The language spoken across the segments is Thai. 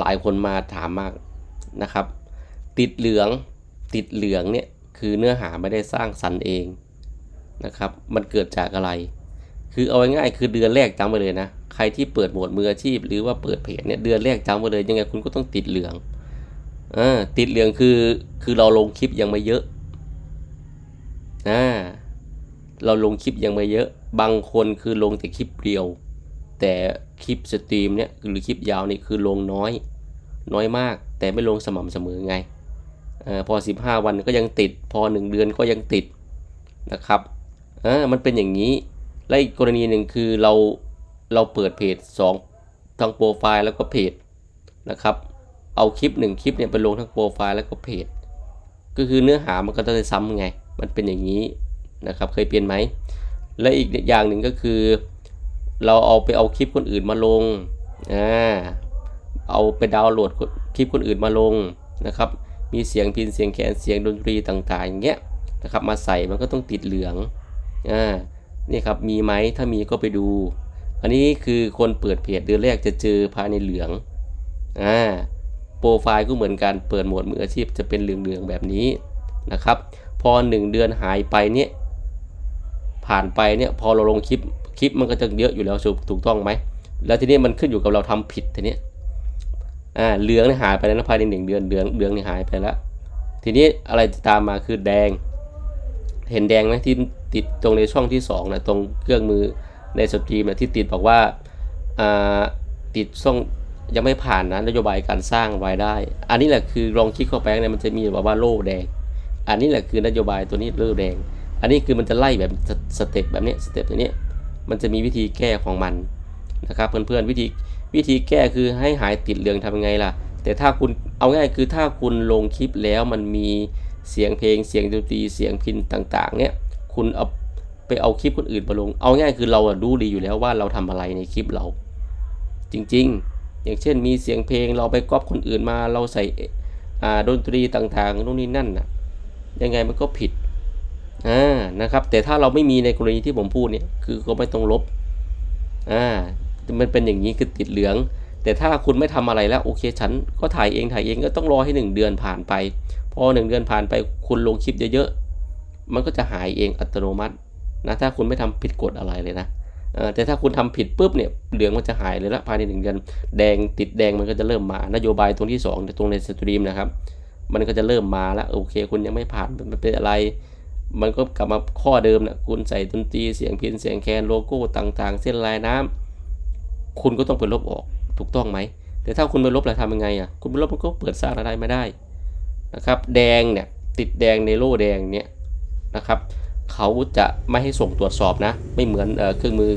หลายคนมาถามมากนะครับ ติดเหลืองติดเหลืองเนี่ยคือเนื้อหาไม่ได้สร้างสรรค์เองนะครับ มันเกิดจากอะไร คือเอาง่ายๆคือเดือนแรกจำไว้เลยนะ ใครที่เปิดโหมดมืออาชีพ หรือว่าเปิดเพจเนี่ยเดือนแรกจำไว้เลยยังไงคุณก็ต้องติดเหลืองอ่าติดเหลืองคือคือเราลงคลิปยังไม่เยอะอ่าเราลงคลิปยังไม่เยอะ บางคนคือลงแต่คลิปเดียว แต่คลิปสตรีมเนี่ยหรือคลิปยาวนี่คือลงน้อย น้อยมาก แต่ไม่ลงสม่ำเสมอไงอพอ 15 วันก็ยังติด พอ 1 เดือนก็ยังติดนะครับมันเป็นอย่างนี้และอีกกรณีหนึ่งคือเราเราเปิดเพจ2ทั้งโปรไฟล์แล้วก็เพจนะครับ เอาคลิป 1 คลิปเนี่ยไปลงทั้งโปรไฟล์แล้วก็เพจก็คือเนื้อหามันก็จะซ้ำไง มันเป็นอย่างนี้นะครับ เคยเปลี่ยนไหม และอีกอย่างหนึ่งก็คือ เราเอาไปเอาคลิปคนอื่นมาลง อ่า เอาไปดาวน์โหลดคลิปคนอื่นมาลงนะครับ มีเสียงพินเสียงแขนเสียงดนตรีต่างๆอย่างเงี้ยนะครับมาใส่มันก็ต้องติดเหลืองอ่านี่ครับมีไหมถ้ามีก็ไปดู อันนี้คือคนเปิดเพจเดือนแรกจะเจอภายในเหลืองอ่าโปรไฟล์ก็เหมือนกันเปิดโหมดมืออาชีพจะเป็นเหลืองๆแบบนี้นะครับ พอ 1 เดือนหายไปเนี่ยผ่านไปเนี่ยพอเราลงคลิปคลิปมันก็จะเยอะอยู่แล้วถูกถูกต้องไหมแล้วทีนี้มันขึ้นอยู่กับเราทำผิดทีนี้ อ่าเหลืองเนี่ยหายไปแล้วนะภายในหนึ่งเดือนเหลืองเหลืองนี่หายไปแล้ว ทีนี้อะไรจะตามมาคือแดง เห็นแดงไหมที่ติดตรงในช่องที่สองนะตรงเครื่องมือในสตรีมนะที่ติดบอกว่าอ่าติดช่องยังไม่ผ่านนะนโยบายการสร้างรายได้ อันนี้แหละคือลองคลิกเข้าไปเนี่ยมันจะมีแบบว่าโล่แดง อันนี้แหละคือนโยบายตัวนี้โล่แดง อันนี้คือมันจะไล่แบบสสเต็ปแบบนี้สเต็ปตัวนี้มันจะมีวิธีแก้ของมันนะครับเพื่อนๆวิธี วิธีแก้คือให้หายติดเหลืองทำไงล่ะ แต่ถ้าคุณเอาง่ายคือถ้าคุณลงคลิปแล้วมันมีเสียงเพลงเสียงดนตรีเสียงพินต่างๆ เนี่ยคุณเอาไปเอาคลิปคนอื่นมาลง เอาง่ายคือเราอะรู้ดีอยู่แล้วว่าเราทำอะไรในคลิปเรา จริงๆ อย่างเช่นมีเสียงเพลงเราไปก๊อปคนอื่นมา เราใส่อ่าดนตรีต่างๆนู่นนี่นั่นน่ะยังไงมันก็ผิดอ่านะครับ แต่ถ้าเราไม่มีในกรณีที่ผมพูดเนี่ยคือก็ไม่ต้องลบอ่า มันเป็นอย่างนี้คือติดเหลือง แต่ถ้าคุณไม่ทำอะไรแล้วโอเคฉันก็ถ่ายเองถ่ายเองก็ต้องรอให้ 1 เดือนผ่านไป พอ 1 เดือนผ่านไปคุณลงคลิปเยอะๆ มันก็จะหายเองอัตโนมัตินะถ้าคุณไม่ทำผิดกฎอะไรเลยนะแต่ถ้าคุณทำผิดปุ๊บเนี่ยเหลืองมันจะหายเลยละภายใน1เดือนแดงติดแดงมันก็จะเริ่มมานโยบายตรงที่2ตรงในสตรีมนะครับมันก็จะเริ่มมาแล้วโอเค คุณยังไม่ผ่านมันเป็นอะไร มันก็กลับมาข้อเดิมนะคุณใส่ดนตรีเสียงพินเสียงแคนโลโก้ต่างๆ เส้นลายน้ำ คุณก็ต้องไปลบออกถูกต้องไหม แต่ถ้าคุณไปลบแล้วทำยังไงอะคุณไปลบมันก็เปิดสร้างรายได้ไม่ได้นะครับ แดงเนี่ยติดแดงในโล่แดงเนี่ยนะครับเขาจะไม่ให้ส่งตรวจสอบนะ ไม่เหมือนเอเครื่องมือ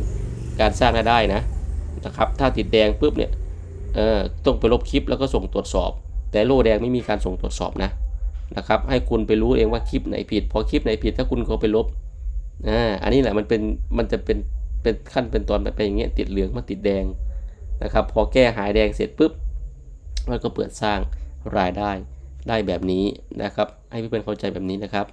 การสร้างรายได้นะนะครับ ถ้าติดแดงปุ๊บเนี่ยเออต้องไปลบคลิปแล้วก็ส่งตรวจสอบ แต่โล่แดงไม่มีการส่งตรวจสอบนะนะครับ ให้คุณไปรู้เองว่าคลิปไหนผิดพอคลิปไหนผิดถ้าคุณก็ไปลบอ่าอันนี้แหละมันเป็นมันจะเป็น เป็นขั้นเป็นตอนไปอย่างเงี้ยติดเหลืองมาติดแดงนะครับ พอแก้หายแดงเสร็จปุ๊บมันก็เปิดสร้างรายได้ได้แบบนี้นะครับ ให้เพื่อนๆเข้าใจแบบนี้นะครับ